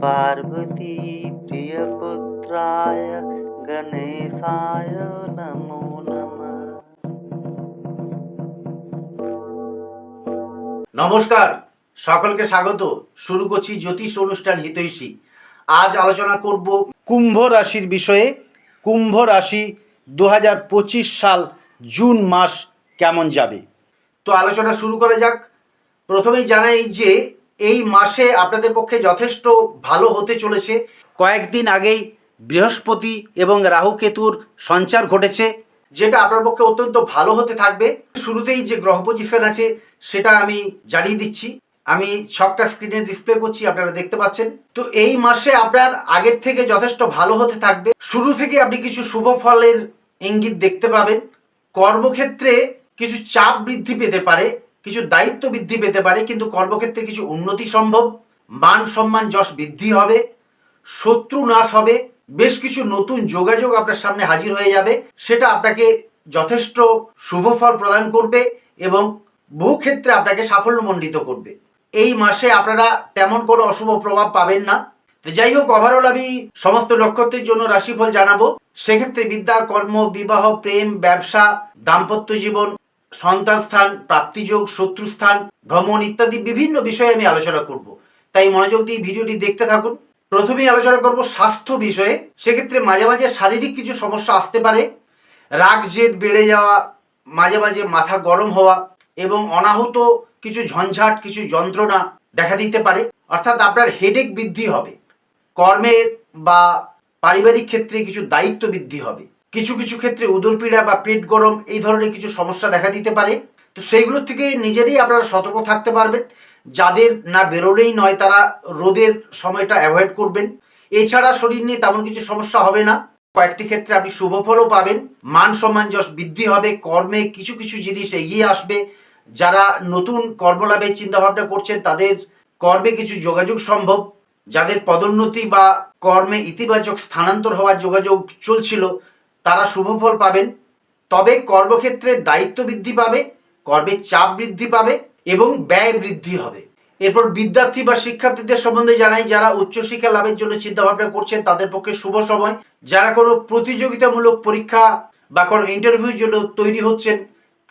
पार्वती प्रियपुत्राय गणेशाय नमो नमः নমস্কার সকলকে স্বাগত শুরু করছি জ্যোতিষ অনুষ্ঠান হিতৈষী আজ আলোচনা করব কুম্ভ রাশির বিষয়ে কুম্ভ রাশি দু সাল জুন মাস কেমন যাবে তো আলোচনা শুরু করা যাক প্রথমেই জানাই যে এই মাসে আপনাদের পক্ষে যথেষ্ট ভালো হতে চলেছে। কয়েকদিন আগেই বৃহস্পতি এবং রাহু কেতুর সঞ্চার ঘটেছে, যেটা আপনার পক্ষে অত্যন্ত ভালো হতে থাকবে। শুরুতেই যে গ্রহ পজিশন আছে, সেটা আমি জানিয়ে দিচ্ছি। আমি ছকটা স্ক্রিনে ডিসপ্লে করছি, আপনারা দেখতে পাচ্ছেন। তো এই মাসে আপনার আগের থেকে যথেষ্ট ভালো হতে থাকবে। শুরু থেকে আপনি কিছু শুভ ফলের ইঙ্গিত দেখতে পাবেন। কর্মক্ষেত্রে কিছু চাপ বৃদ্ধি পেতে পারে। কিছু দায়িত্ব বৃদ্ধি পেতে পারে, কিন্তু কর্মক্ষেত্রে কিছু উন্নতি সম্ভব। মান সম্মান যশ বৃদ্ধি হবে, শত্রু নাশ হবে, বেশ কিছু নতুন যোগাযোগ আপনার সামনে হাজির হয়ে যাবে, সেটা আপনাকে যথেষ্ট শুভ ফল প্রদান করবে এবং বহু ক্ষেত্রে আপনাকে সাফল্যমণ্ডিত করবে। এই মাসে আপনারা তেমন কোনো অশুভ প্রভাব পাবেন না। তো যাই হোক ওভারঅল আমি সমস্ত নক্ষত্রের জন্য রাশিফল জানাব। সেক্ষেত্রে বিদ্যা, কর্ম, বিবাহ, প্রেম, ব্যবসা, দাম্পত্য জীবন সন্তান স্থান প্রাপ্তিযোগ, শত্রুস্থান, ভ্রমণ ইত্যাদি বিভিন্ন বিষয়ে আমি আলোচনা করব। তাই মনোযোগ দিয়ে ভিডিওটি দেখতে থাকুন। প্রথমেই আলোচনা করব স্বাস্থ্য বিষয়ে। সেক্ষেত্রে মাঝে মাঝে শারীরিক কিছু সমস্যা আসতে পারে। রাগ, জেদ বেড়ে যাওয়া, মাঝে মাঝে মাথা গরম হওয়া এবং অনাহুত কিছু ঝঞ্ঝাট, কিছু যন্ত্রণা দেখা দিতে পারে। অর্থাৎ আপনার হেডেক বৃদ্ধি হবে। কর্মের বা পারিবারিক ক্ষেত্রে কিছু দায়িত্ব বৃদ্ধি হবে। কিছু কিছু ক্ষেত্রে উদরপীড়া বা পেট গরম এই ধরনের কিছু সমস্যা দেখা দিতে পারে। তো সেইগুলোর থেকে নিজেরই আপনারা সতর্ক থাকতে পারবেন। যাদের না বেরোলেই নয়, তারা রোদের সময়টা অ্যাভয়েড করবেন। এছাড়া শরীর নিয়ে তেমন কিছু সমস্যা হবে না। কয়েকটি ক্ষেত্রে আপনি শুভ ফলও পাবেন। মান সম্মান যশ বৃদ্ধি হবে। কর্মে কিছু কিছু জিনিস এগিয়ে আসবে। যারা নতুন কর্মলাভের চিন্তাভাবনা করছেন, তাদের কর্মে কিছু যোগাযোগ সম্ভব। যাদের পদোন্নতি বা কর্মে ইতিবাচক স্থানান্তর হওয়ার যোগাযোগ চলছিল তারা শুভ ফল পাবেন। তবে কর্মক্ষেত্রে দায়িত্ব বৃদ্ধি পাবে কর্মের চাপ বৃদ্ধি পাবে এবং ব্যয় বৃদ্ধি হবে। এরপর বিদ্যার্থী বা শিক্ষার্থীদের সম্বন্ধে জানাই, যারা উচ্চশিক্ষা লাভের জন্য চিন্তাভাবনা করছেন, তাদের পক্ষে শুভ সময়। যারা কোনো প্রতিযোগিতামূলক পরীক্ষা বা কোনো ইন্টারভিউর জন্য তৈরি হচ্ছেন,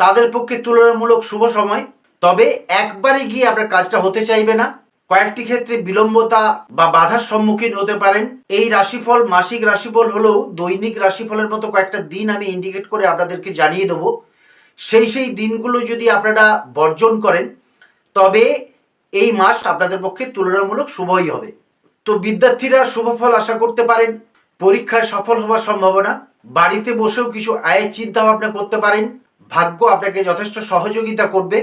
তাদের পক্ষে তুলনামূলক শুভ সময়। তবে একবারে গিয়ে আপনার কাজটা হতে চাইবে না। কয়েকটি ক্ষেত্রে বিলম্বতা বা বাধার সম্মুখীন হতে পারেন। এই রাশিফল মাসিক রাশিফল হলেও দৈনিক রাশিফলের মতো কয়েকটা দিন আমি ইন্ডিকেট করে আপনাদেরকে জানিয়ে দেবো। সেই সেই দিনগুলো যদি আপনারা বর্জন করেন, তবে এই মাস আপনাদের পক্ষে তুলনামূলক শুভই হবে। তো বিদ্যার্থীরা শুভ ফল আশা করতে পারেন, পরীক্ষায় সফল হওয়ার সম্ভাবনা, বাড়িতে বসেও কিছু আয়ের চিন্তা ভাবনা করতে পারেন, ভাগ্য আপনাকে যথেষ্ট সহযোগিতা করবে।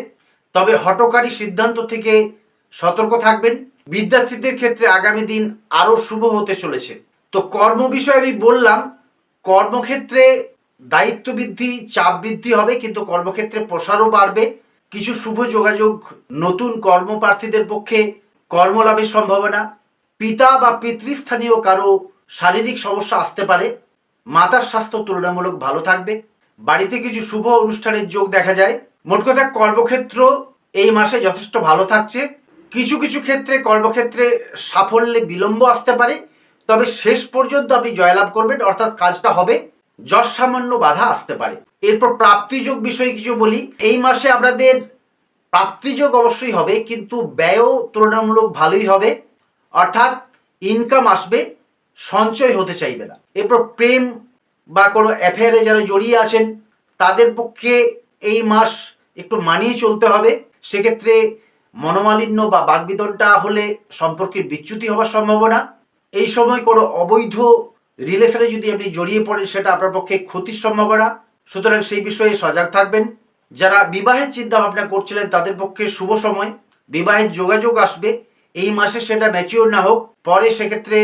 তবে হটকারী সিদ্ধান্ত থেকে সতর্ক থাকবেন। বিদ্যার্থীদের ক্ষেত্রে আগামী দিন আরও শুভ হতে চলেছে। তো কর্ম বিষয়ে আমি বললাম, কর্মক্ষেত্রে দায়িত্ব বৃদ্ধি চাপ বৃদ্ধি হবে, কিন্তু কর্মক্ষেত্রে প্রসারও বাড়বে। কিছু শুভ যোগাযোগ, নতুন কর্মপ্রার্থীদের পক্ষে কর্মলাভের সম্ভাবনা। পিতা বা পিতৃস্থানীয় কারও শারীরিক সমস্যা আসতে পারে। মাতার স্বাস্থ্য তুলনামূলক ভালো থাকবে। বাড়িতে কিছু শুভ অনুষ্ঠানের যোগ দেখা যায়। মোট কথা, কর্মক্ষেত্র এই মাসে যথেষ্ট ভালো থাকছে। কিছু কিছু ক্ষেত্রে কর্মক্ষেত্রে সাফল্যে বিলম্ব আসতে পারে, তবে শেষ পর্যন্ত আপনি জয়লাভ করবেন, অর্থাৎ কাজটা হবে যশ সামান্য বাধা আসতে পারে। এরপর প্রাপ্তিযোগ বিষয়ে কিছু বলি। এই মাসে আপনাদের প্রাপ্তিযোগ অবশ্যই হবে, কিন্তু ব্যয়ও তুলনামূলক ভালোই হবে, অর্থাৎ ইনকাম আসবে, সঞ্চয় হতে চাইবে না। এরপর প্রেম বা কোনো অ্যাফেয়ারে যারা জড়িয়ে আছেন, তাদের পক্ষে এই মাস একটু মানিয়ে চলতে হবে। সেক্ষেত্রে মনোমালিন্য বা বাগবিদনটা হলে সম্পর্কের বিচ্যুতি হওয়ার সম্ভাবনা। এই সময় কোনো অবৈধ রিলেশনে যদি আপনি জড়িয়ে পড়েন, সেটা আপনার পক্ষে ক্ষতির সম্ভাবনা। সুতরাং সেই বিষয়ে সজাগ থাকবেন। যারা বিবাহের চিন্তা ভাবনা করছিলেন, তাদের পক্ষে শুভ সময়। বিবাহের যোগাযোগ আসবে। এই মাসে সেটা ম্যাচিওর না হোক, পরে সেক্ষেত্রে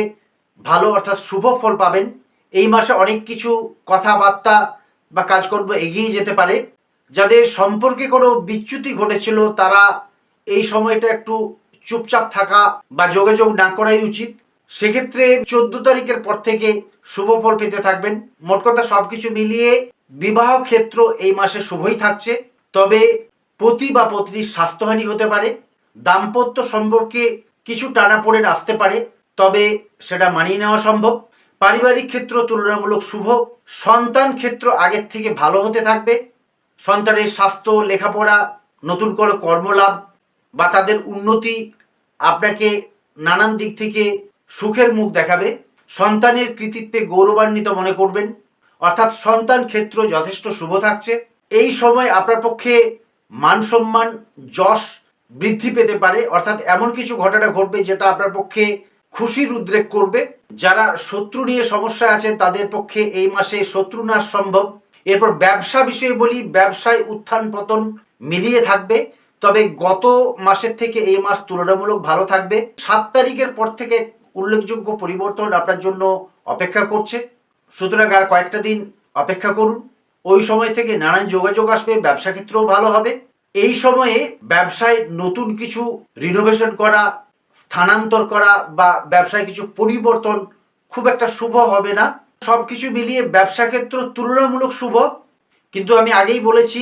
ভালো অর্থাৎ শুভ ফল পাবেন। এই মাসে অনেক কিছু কথাবার্তা বা কাজকর্ম এগিয়ে যেতে পারে। যাদের সম্পর্কে কোনো বিচ্যুতি ঘটেছিল, তারা এই সময়টা একটু চুপচাপ থাকা বা যোগাযোগ না করাই উচিত। সেক্ষেত্রে চোদ্দ তারিখের পর থেকে শুভ ফল পেতে থাকবেন। মোট কথা সবকিছু মিলিয়ে বিবাহ ক্ষেত্র এই মাসে শুভই থাকছে। তবে পতি বা পত্নীর স্বাস্থ্যহানি হতে পারে। দাম্পত্য সম্পর্কে কিছু টানাপোড়েন আসতে পারে। তবে সেটা মানিয়ে নেওয়া সম্ভব। পারিবারিক ক্ষেত্র তুলনামূলক শুভ। সন্তান ক্ষেত্র আগের থেকে ভালো হতে থাকবে। সন্তানের স্বাস্থ্য, লেখাপড়া, নতুন করে কর্মলাভ বা তাদের উন্নতি আপনাকে নানান দিক থেকে সুখের মুখ দেখাবে, সন্তানের কৃতিত্বে গৌরবান্বিত মনে করবেন, অর্থাৎ সন্তান ক্ষেত্র যথেষ্ট শুভ থাকছে। এই সময় আপনার পক্ষে মান সম্মান, যশ বৃদ্ধি পেতে পারে, অর্থাৎ এমন কিছু ঘটনা ঘটবে যেটা আপনার পক্ষে খুশির উদ্রেক করবে। যারা শত্রু নিয়ে সমস্যায় আছেন, তাদের পক্ষে এই মাসে শত্রু নাশ সম্ভব। এরপর ব্যবসা বিষয়ে বলি, ব্যবসায় উত্থান পতন মিলিয়ে থাকবে। তবে গত মাসের থেকে এই মাস তুলনামূলক ভালো থাকবে। সাত তারিখের পর থেকে উল্লেখযোগ্য পরিবর্তন আপনার জন্য অপেক্ষা করছে। সুতরাং আর কয়েকটা দিন অপেক্ষা করুন। ওই সময় থেকে নানান যোগাযোগ আসবে, ব্যবসা ক্ষেত্রেও ভালো হবে। এই সময়ে ব্যবসায় নতুন কিছু রিনোভেশন করা, স্থানান্তর করা বা ব্যবসায় কিছু পরিবর্তন খুব একটা শুভ হবে না। সব কিছু মিলিয়ে ব্যবসা ক্ষেত্র তুলনামূলক শুভ। কিন্তু আমি আগেই বলেছি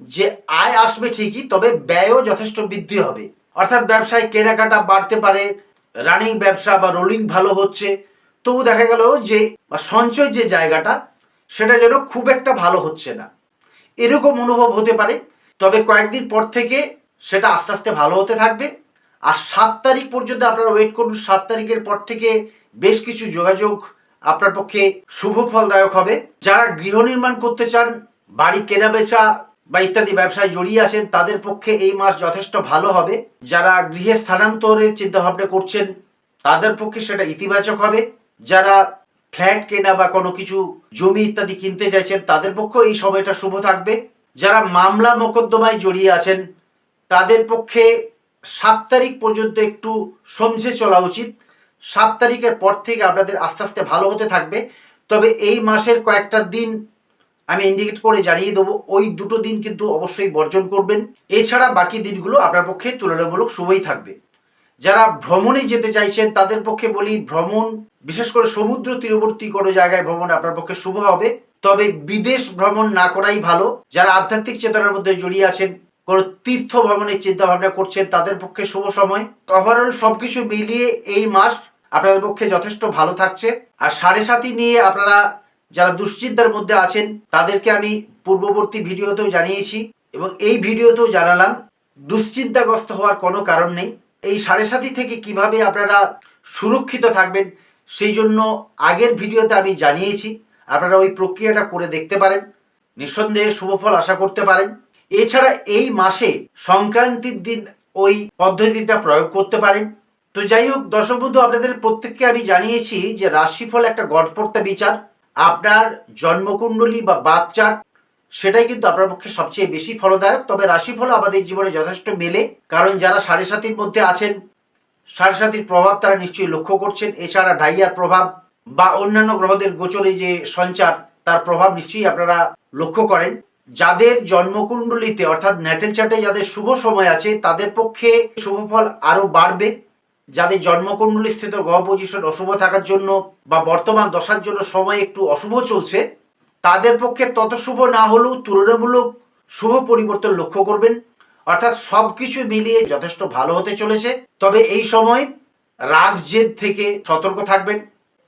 যে আয় আসবে ঠিকই, তবে ব্যয়ও যথেষ্ট বৃদ্ধি হবে। অর্থাৎ ব্যবসায় কেনাকাটা বাড়তে পারে রানিং ব্যবসা বা রোলিং ভালো হচ্ছে। তবু দেখা গেল যে, বা সঞ্চয় যে জায়গাটা, সেটা যেন খুব একটা ভালো হচ্ছে না। এরকম অনুভব হতে পারে, তবে কয়েকদিন পর থেকে সেটা আস্তে আস্তে ভালো হতে থাকবে। আর সাত তারিখ পর্যন্ত আপনারা ওয়েট করুন, সাত তারিখের পর থেকে বেশ কিছু যোগাযোগ আপনার পক্ষে শুভ ফলদায়ক হবে। যারা গৃহ নির্মাণ করতে চান, বাড়ি কেনা বেচা বা ইত্যাদি ব্যবসায় জড়িয়ে আছেন, তাদের পক্ষে এই মাস যথেষ্ট ভালো হবে। যারা গৃহে স্থানান্তরের চিন্তা ভাবনা করছেন, তাদের পক্ষে সেটা ইতিবাচক হবে। যারা ফ্ল্যাট কেনা বা কোনো কিছু, জমি ইত্যাদি কিনতে চাইছেন, তাদের পক্ষেও এই সময়টা শুভ থাকবে। যারা মামলা মোকদ্দমায় জড়িয়ে আছেন, তাদের পক্ষে সাত তারিখ পর্যন্ত একটু সমঝে চলা উচিত। সাত তারিখের পর থেকে আপনাদের আস্তে আস্তে ভালো হতে থাকবে। তবে এই মাসের কয়েকটা দিন আমি ইন্ডিকেট করে জানিয়ে দেবো, ওই দুটো দিন কিন্তু অবশ্যই বর্জন করবেন। এছাড়া বাকি দিনগুলো আপনার পক্ষে তুলনামূলক শুভই থাকবে। যারা ভ্রমণে যেতে চাইছেন, তাদের পক্ষে বলি ভ্রমণ, বিশেষ করে সমুদ্র তীরবর্তী কোনো জায়গায় ভ্রমণ আপনার পক্ষে শুভ হবে। তবে বিদেশ ভ্রমণ না করাই ভালো। যারা আধ্যাত্মিক চেতনার মধ্যে জড়িয়ে আছেন, কোনো তীর্থ ভ্রমণের চিন্তা ভাবনা করছেন, তাদের পক্ষে শুভ সময়। ওভারঅল সবকিছু মিলিয়ে এই মাস আপনাদের পক্ষে যথেষ্ট ভালো থাকছে। আর সাড়ে সাথী নিয়ে আপনারা যারা দুশ্চিন্তার মধ্যে আছেন, তাদেরকে আমি পূর্ববর্তী ভিডিওতেও জানিয়েছি এবং এই ভিডিওতেও জানালাম, দুশ্চিন্তাগ্রস্ত হওয়ার কোনো কারণ নেই। এই সাড়ে সাথী থেকে কীভাবে আপনারা সুরক্ষিত থাকবেন, সেই জন্য আগের ভিডিওতে আমি জানিয়েছি। আপনারা ওই প্রক্রিয়াটা করে দেখতে পারেন। নিঃসন্দেহে শুভফল আশা করতে পারেন। এছাড়া এই মাসে সংক্রান্তির দিন ওই পদ্ধতিটা প্রয়োগ করতে পারেন। তো যাই হোক, দর্শক বন্ধু, আপনাদের প্রত্যেককে আমি জানিয়েছি যে রাশিফল একটা গড়পড়তা বিচার। আপনার জন্মকুণ্ডলী বা বাচ্চার সেটাই কিন্তু আপনার পক্ষে সবচেয়ে বেশি ফলদায়ক। তবে রাশিফল আমাদের জীবনে যথেষ্ট মেলে, কারণ যারা সাড়ে সাতির মধ্যে আছেন, সাড়ে সাতির প্রভাব তারা নিশ্চয়ই লক্ষ্য করছেন। এছাড়া ডাইয়ার প্রভাব বা অন্যান্য গ্রহদের গোচরে যে সঞ্চার, তার প্রভাব নিশ্চয়ই আপনারা লক্ষ্য করেন। যাদের জন্মকুণ্ডলিতে, অর্থাৎ ন্যাটেল চার্টে যাদের শুভ সময় আছে, তাদের পক্ষে শুভফল আরও বাড়বে। যাদের জন্মকুণ্ডলী স্থিত গ্রহ পজিশন অশুভ থাকার জন্য বা বর্তমান দশার জন্য সময় একটু অশুভ চলছে, তাদের পক্ষে তত শুভ না হলেও তুলনামূলক শুভ পরিবর্তন লক্ষ্য করবেন। অর্থাৎ সব কিছু মিলিয়ে যথেষ্ট ভালো হতে চলেছে। তবে এই সময় রাগ জেদ থেকে সতর্ক থাকবেন।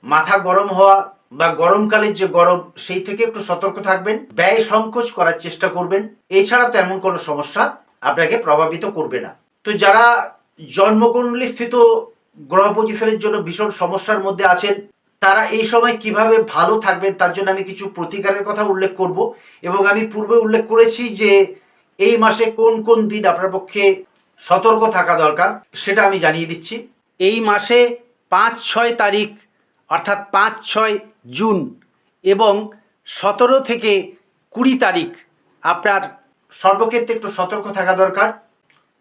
মাথা গরম হওয়া বা গরমকালের যে গরম, সেই থেকে একটু সতর্ক থাকবেন। ব্যয় সংকোচ করার চেষ্টা করবেন। এছাড়া তো এমন কোনো সমস্যা আপনাকে প্রভাবিত করবে না। তো যারা জন্মকুণ্ডলী স্থিত গ্রহ পজিশনের জন্য ভীষণ সমস্যার মধ্যে আছেন। তারা এই সময় কীভাবে ভালো থাকবেন তার জন্য আমি কিছু প্রতিকারের কথা উল্লেখ করব এবং আমি পূর্বে উল্লেখ করেছি যে এই মাসে কোন কোন দিন আপনার পক্ষে সতর্ক থাকা দরকার সেটা আমি জানিয়ে দিচ্ছি। এই মাসে পাঁচ ছয় তারিখ অর্থাৎ পাঁচ ছয় জুন এবং সতেরো থেকে কুড়ি তারিখ আপনার সর্বক্ষেত্রে একটু সতর্ক থাকা দরকার।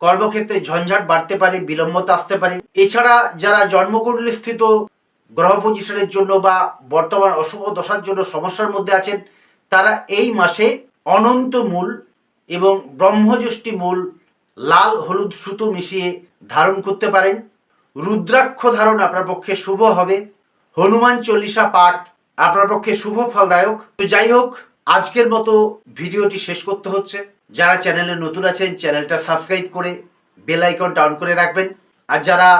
কর্মক্ষেত্রে ঝঞ্ঝাট বাড়তে পারে, বিলম্বতা আসতে পারে। এছাড়া যারা জন্মকুণ্ডলী স্থিত, গ্রহ পজিশনের জন্য বা বর্তমান অশুভ দশার জন্য সমস্যার মধ্যে আছেন, তারা এই মাসে অনন্ত মূল এবং ব্রহ্মযষ্টি মূল লাল হলুদ সুতো মিশিয়ে ধারণ করতে পারেন। রুদ্রাক্ষ ধারণ আপনার পক্ষে শুভ হবে। হনুমান চল্লিশা পাঠ আপনার পক্ষে শুভ ফলদায়ক। তো যাই হোক, আজকের মতো ভিডিওটি শেষ করতে হচ্ছে। যারা চ্যানেলে নতুন আছেন, চ্যানেলটা সাবস্ক্রাইব করে বেল আইকনটা অন করে রাখবেন। আর যারা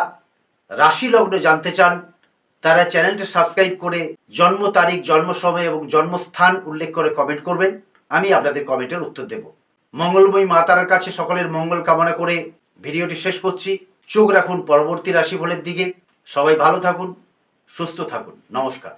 রাশি লগ্ন জানতে চান, তারা চ্যানেলটা সাবস্ক্রাইব করে জন্ম তারিখ, জন্ম সময় এবং জন্মস্থান উল্লেখ করে কমেন্ট করবেন। আমি আপনাদের কমেন্টের উত্তর দেব। মঙ্গলময়ী মা তারার কাছে সকলের মঙ্গল কামনা করে ভিডিওটি শেষ করছি। চোখ রাখুন পরবর্তী রাশিফলের দিকে। সবাই ভালো থাকুন, সুস্থ থাকুন। নমস্কার।